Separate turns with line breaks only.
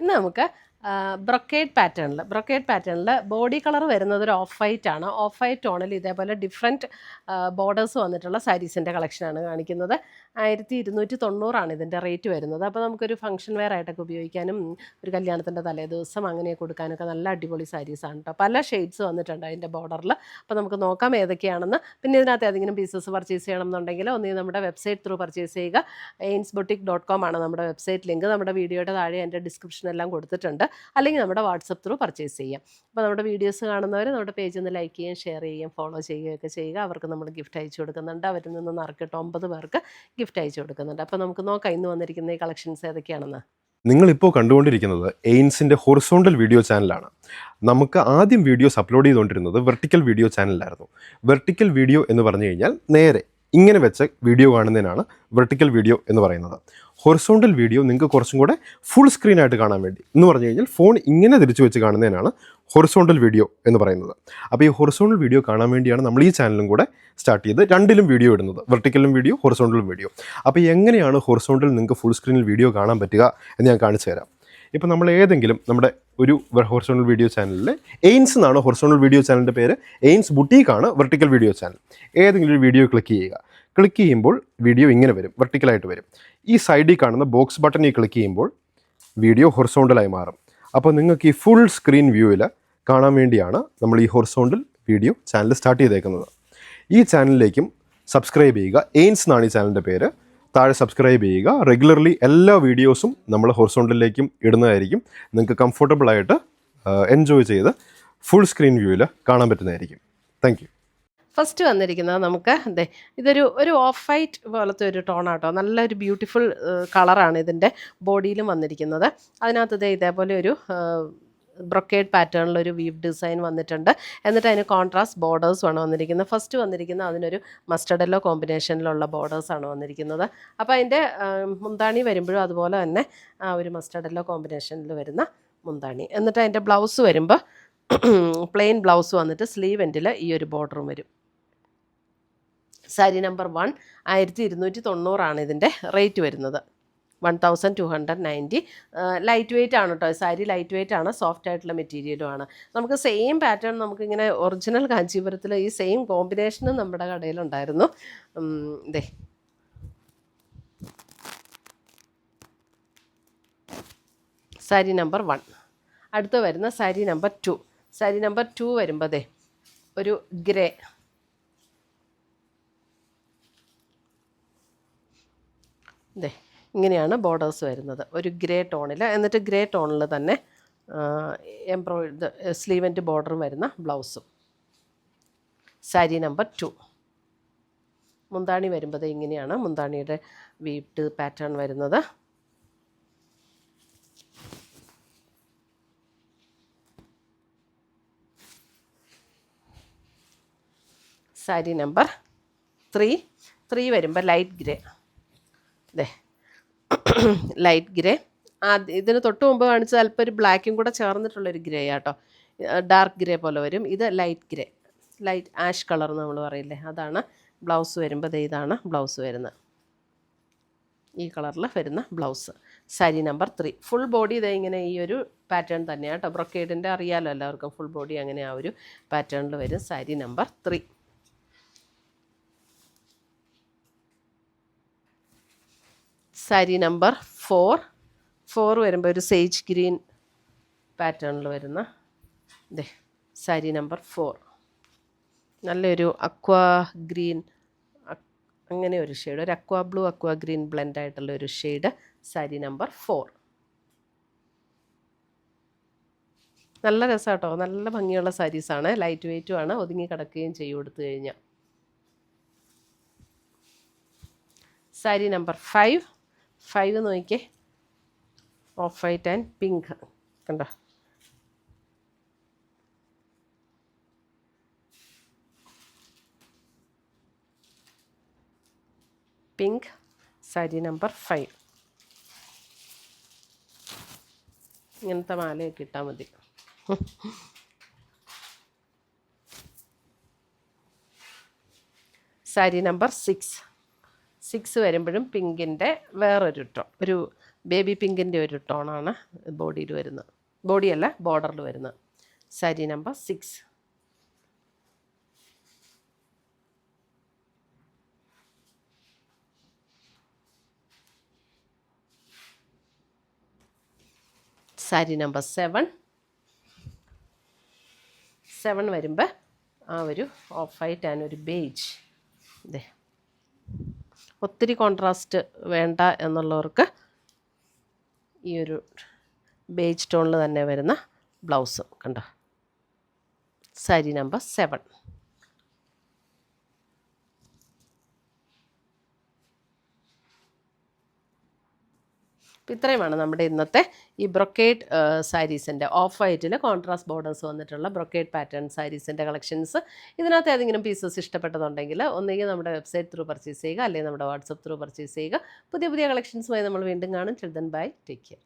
നമുക്ക് ബ്രൊക്കേഡ് പാറ്റേണിൽ ബ്രൊക്കേഡ് പാറ്റേണിൽ ബോഡി കളർ വരുന്നത് ഒരു ഓഫ് വൈറ്റ് ആണ്. ഓഫ് വൈറ്റ് ടോണിൽ ഇതേപോലെ ഡിഫറെന്റ് ബോർഡേഴ്സ് വന്നിട്ടുള്ള സാരീസിന്റെ കളക്ഷനാണ് കാണിക്കുന്നത് ആയിരത്തി ഇരുന്നൂറ്റി തൊണ്ണൂറാണ് ഇതിന്റെ റേറ്റ് വരുന്നത്. അപ്പോൾ നമുക്കൊരു ഫംഗ്ഷൻ വെയർ ആയിട്ടൊക്കെ ഉപയോഗിക്കാനും ഒരു കല്യാണത്തിന്റെ തലേദിവസം അങ്ങനെ കൊടുക്കാനൊക്കെ നല്ല അടിപൊളി സാരീസാണ് കേട്ടോ പല ഷെയ്ഡ്സ് വന്നിട്ടുണ്ട് അതിന്റെ ബോർഡറിൽ അപ്പോൾ നമുക്ക് നോക്കാം ഏതൊക്കെയാണെന്ന്. പിന്നെ ഇതിനകത്ത് ഏതെങ്കിലും പീസസ് പർച്ചേസ് ചെയ്യണം എന്നുണ്ടെങ്കിൽ ഒന്നീ നമ്മുടെ വെബ്സൈറ്റ് ത്രൂ പർച്ചേസ് ചെയ്യുക. എയിൻസ് ബൊട്ടിക് ഡോട്ട് കോം ആണ് നമ്മുടെ വെബ്സൈറ്റ് ലിങ്ക് നമ്മുടെ വീഡിയോയുടെ താഴെ എന്റെ ഡിസ്ക്രിപ്ഷനെല്ലാം കൊടുത്തിട്ടുണ്ട്. അല്ലെങ്കിൽ നമ്മുടെ വാട്സപ്പ് ത്രൂ പർച്ചേസ് ചെയ്യാം. അപ്പോൾ നമ്മുടെ വീഡിയോസ് കാണുന്നവർ നമ്മുടെ പേജ് ഒന്ന് ലൈക്ക് ചെയ്യുകയും ഷെയർ ചെയ്യുകയും ഫോളോ ചെയ്യുകയൊക്കെ ചെയ്യുക. അവർക്ക് നമ്മൾ ഗിഫ്റ്റ് അയച്ചു കൊടുക്കുന്നുണ്ട്. അവരിൽ നിന്ന് നറുക്കിട്ട് ഒമ്പത് പേർക്ക് ഗിഫ്റ്റ് അയച്ചു കൊടുക്കുന്നുണ്ട്. അപ്പോൾ നമുക്ക് നോക്കാം ഇന്ന് വന്നിരിക്കുന്ന ഈ കളക്ഷൻസ് ഏതൊക്കെയാണെന്ന്.
നിങ്ങളിപ്പോൾ കണ്ടുകൊണ്ടിരിക്കുന്നത് എയിൻസിന്റെ ഹൊറിസോണ്ടൽ വീഡിയോ ചാനലാണ്. നമുക്ക് ആദ്യം വീഡിയോസ് അപ്ലോഡ് ചെയ്തുകൊണ്ടിരുന്നത് വെർട്ടിക്കൽ വീഡിയോ ചാനലിലായിരുന്നു. വെർട്ടിക്കൽ വീഡിയോ എന്ന് പറഞ്ഞു കഴിഞ്ഞാൽ നേരെ ഇങ്ങനെ വെച്ച വീഡിയോ കാണുന്നതിനാണ് വെർട്ടിക്കൽ വീഡിയോ എന്ന് പറയുന്നത്. ഹൊറിസോണ്ടൽ വീഡിയോ നിങ്ങൾക്ക് കുറച്ചും കൂടെ ഫുൾ സ്ക്രീൻ ആയിട്ട് കാണാൻ വേണ്ടി. എന്ന് പറഞ്ഞു കഴിഞ്ഞാൽ ഫോൺ ഇങ്ങനെ തിരിച്ചു വെച്ച് കാണുന്നതിനാണ് ഹൊറിസോണ്ടൽ വീഡിയോ എന്ന് പറയുന്നത്. അപ്പോൾ ഈ ഹൊറിസോണ്ടൽ വീഡിയോ കാണാൻ വേണ്ടിയാണ് നമ്മൾ ഈ ചാനലും കൂടെ സ്റ്റാർട്ട് ചെയ്ത് രണ്ടിലും വീഡിയോ ഇടുന്നത്. വെർട്ടിക്കലും വീഡിയോ ഹൊറിസോണ്ടലും വീഡിയോ അപ്പോൾ എങ്ങനെയാണ് ഹൊറിസോണ്ടൽ നിങ്ങൾക്ക് ഫുൾ സ്ക്രീനിൽ വീഡിയോ കാണാൻ പറ്റുക എന്ന് ഞാൻ കാണിച്ചു തരാം. ഇപ്പോൾ നമ്മൾ ഏതെങ്കിലും നമ്മുടെ ഒരു ഹൊറിസോണൽ വീഡിയോ ചാനലിൽ എയിൻസ് എന്നാണ് ഹൊറിസോണൽ വീഡിയോ ചാനലിന്റെ പേര്? എയിൻസ് ബുട്ടീക്കാണ് വെർട്ടിക്കൽ വീഡിയോ ചാനൽ ഏതെങ്കിലും ഒരു വീഡിയോ ക്ലിക്ക് ചെയ്യുക. ക്ലിക്ക് ചെയ്യുമ്പോൾ വീഡിയോ ഇങ്ങനെ വരും വെർട്ടിക്കലായിട്ട് വരും. ഈ സൈഡിൽ കാണുന്ന ബോക്സ് ബട്ടണിൽ ക്ലിക്ക് ചെയ്യുമ്പോൾ വീഡിയോ ഹൊറിസോണ്ടലായി മാറും. അപ്പോൾ നിങ്ങൾക്ക് ഈ ഫുൾ സ്ക്രീൻ വ്യൂവിൽ കാണാൻ വേണ്ടിയാണ് നമ്മൾ ഈ ഹൊറിസോണ്ടൽ വീഡിയോ ചാനൽ സ്റ്റാർട്ട് ചെയ്തേക്കുന്നത്. ഈ ചാനലിലേക്കും സബ്സ്ക്രൈബ് ചെയ്യുക. എയിൻസ് എന്നാണ് ഈ ചാനലിന്റെ പേര്. താഴെ സബ്സ്ക്രൈബ് ചെയ്യുക. റെഗുലർലി എല്ലാ വീഡിയോസും നമ്മൾ ഹൊറിസോണ്ടിലേക്കും ഇടുന്നതായിരിക്കും. നിങ്ങൾക്ക് കംഫർട്ടബിൾ ആയിട്ട് എൻജോയ് ചെയ്ത് ഫുൾ സ്ക്രീൻ വ്യൂവിൽ കാണാൻ പറ്റുന്നതായിരിക്കും. താങ്ക്
ഫസ്റ്റ് വന്നിരിക്കുന്നത് നമുക്ക് അതെ ഇതൊരു ഒരു ഓഫ് വൈറ്റ് പോലത്തെ ഒരു ടോണാട്ടോ നല്ലൊരു ബ്യൂട്ടിഫുൾ കളറാണ് ഇതിന്റെ ബോഡിയിലും വന്നിരിക്കുന്നത്. അതിനകത്ത് ഇതേ ഇതേപോലെ ഒരു ബ്രൊക്കേഡ് പാറ്റേണിലൊരു വീവ് ഡിസൈൻ വന്നിട്ടുണ്ട്. എന്നിട്ട് അതിന് കോൺട്രാസ്റ്റ് ബോർഡേഴ്സുമാണ് വന്നിരിക്കുന്നത്. ഫസ്റ്റ് വന്നിരിക്കുന്ന അതിനൊരു മസ്റ്റർഡെല്ലോ കോമ്പിനേഷനിലുള്ള കോമ്പിനേഷനിലുള്ള ബോർഡേഴ്സാണ് വന്നിരിക്കുന്നത്. അപ്പോൾ അതിന്റെ മുന്താണി വരുമ്പോഴും അതുപോലെ തന്നെ ആ ഒരു മസ്റ്റർഡെല്ലോ കോമ്പിനേഷനിൽ വരുന്ന മുന്താണി. എന്നിട്ട് അതിന്റെ ബ്ലൗസ് വരുമ്പോൾ പ്ലെയിൻ ബ്ലൗസ് വന്നിട്ട് സ്ലീവ് എൻഡിൽ ഈ ഒരു ബോർഡറും വരും. സാരി നമ്പർ വൺ ആയിരത്തി ഇരുന്നൂറ്റി തൊണ്ണൂറാണ് ഇതിന്റെ റേറ്റ് വരുന്നത്. One thousand two hundred ninety light weight ആണ് കേട്ടോ സാരി ലൈറ്റ് വെയിറ്റ് ആണ് സോഫ്റ്റ് ആയിട്ടുള്ള മെറ്റീരിയലും ആണ്. നമുക്ക് സെയിം പാറ്റേൺ നമുക്കിങ്ങനെ ഒറിജിനൽ കാഞ്ചീപുരത്തിൽ ഈ സെയിം കോമ്പിനേഷനും നമ്മുടെ കടയിലുണ്ടായിരുന്നു. ഇതേ സാരി നമ്പർ വൺ അടുത്ത് വരുന്ന sari number two sari number two വരുമ്പോഴേ ഒരു ഗ്രേ ദേ. ഇങ്ങനെയാണ് ബോർഡേഴ്സ് വരുന്നത്. ഒരു ഗ്രേ ടോണിൽ എന്നിട്ട് ഗ്രേ ടോണിൽ തന്നെ എംബ്രോയിഡ് സ്ലീവന്റ് ബോർഡറും വരുന്ന ബ്ലൗസും സാരി നമ്പർ ടു മുന്താണി വരുമ്പോൾ ഇങ്ങനെയാണ് മുന്താണിയുടെ വീട്ട് പാറ്റേൺ വരുന്നത്. സാരി നമ്പർ ത്രീ ത്രീ വരുമ്പോൾ ലൈറ്റ് ഗ്രേ അതെ ലൈറ്റ് ഗ്രേ ഇതിന് തൊട്ട് മുമ്പ് കാണിച്ച അല്പം ഒരു ബ്ലാക്കും കൂടെ ചേർന്നിട്ടുള്ളൊരു ഗ്രേ ആട്ടോ. ഡാർക്ക് ഗ്രേ പോലെ വരും. ഇത് light grey light ash colour എന്ന് നമ്മൾ പറയില്ലേ? അതാണ് ബ്ലൗസ് വരുമ്പോൾ ഇതാണ് ബ്ലൗസ് വരുന്നത് ഈ കളറിൽ വരുന്ന blouse sari number three full body ഇതേ ഇങ്ങനെ ഈ ഒരു പാറ്റേൺ തന്നെയാണ് കേട്ടോ ബ്രൊക്കേഡിന്റെ അറിയാലോ എല്ലാവർക്കും. ഫുൾ ബോഡി അങ്ങനെ ആ ഒരു പാറ്റേണിൽ വരും. Sari number three sari number four. Four വരുമ്പോൾ ഒരു സേജ് ഗ്രീൻ പാറ്റേണിൽ വരുന്ന ഇതേ സാരി നമ്പർ ഫോർ. നല്ലൊരു അക്വാ ഗ്രീൻ അങ്ങനെ ഒരു ഷെയ്ഡ് ഒരു aqua blue aqua green blend ആയിട്ടുള്ള ഒരു ഷെയ്ഡ് സാരി നമ്പർ ഫോർ. നല്ല രസമാട്ടോ നല്ല ഭംഗിയുള്ള സാരീസാണ് ലൈറ്റ് വെയ്റ്റും ആണ് ഒതുങ്ങി കിടക്കുകയും ചെയ്തു കൊടുത്തു കഴിഞ്ഞാൽ സാരി നമ്പർ ഫൈവ്. ഫൈവ് നോക്കിക്കേ. ഓഫ് വൈറ്റ് ആൻഡ് പിങ്ക് കണ്ടോ? പിങ്ക് സാരി നമ്പർ ഫൈവ് ഇങ്ങനത്തെ മാലയൊക്കെ ഇട്ടാൽ മതി. സാരി നമ്പർ സിക്സ് സിക്സ് വരുമ്പോഴും പിങ്കിന്റെ വേറൊരു ടോൺ ഒരു ബേബി പിങ്കിന്റെ ഒരു ടോണാണ് ബോഡിയിൽ വരുന്നത്. ബോഡിയല്ല ബോർഡറിൽ വരുന്നത്. Sari number six sari number seven seven വരുമ്പോൾ ആ ഒരു ഓഫ് വൈറ്റ് ആൻഡ് ഒരു ബേജ് ഇതേ ഒത്തിരി കോൺട്രാസ്റ്റ് വേണ്ട എന്നുള്ളവർക്ക് ഈ ഒരു ബേജ് ടോണിൽ തന്നെ വരുന്ന ബ്ലൗസ് കണ്ടോ? സാരി നമ്പർ സെവൻ ഇത്രയുമാണ് നമ്മുടെ ഇന്നത്തെ ഈ ബ്രൊക്കേഡ് സാരീസിന്റെ ഓഫ് വൈറ്റിൽ കോൺട്രാസ്റ്റ് ബോർഡേഴ്സ് വന്നിട്ടുള്ള ബ്രൊക്കേഡ് പാറ്റേൺ സാരീസിന്റെ കളക്ഷൻസ് ഇതിനകത്ത് ഏതെങ്കിലും പീസസ് ഇഷ്ടപ്പെട്ടതുണ്ടെങ്കിൽ ഒന്നുകിൽ നമ്മുടെ വെബ്സൈറ്റ് ത്രൂ പർച്ചേസ് ചെയ്യുക അല്ലെങ്കിൽ നമ്മുടെ വാട്സപ്പ് ത്രൂ പർച്ചേസ് ചെയ്യുക. പുതിയ പുതിയ കളക്ഷൻസുമായി നമ്മൾ വീണ്ടും കാണും. Children bye take care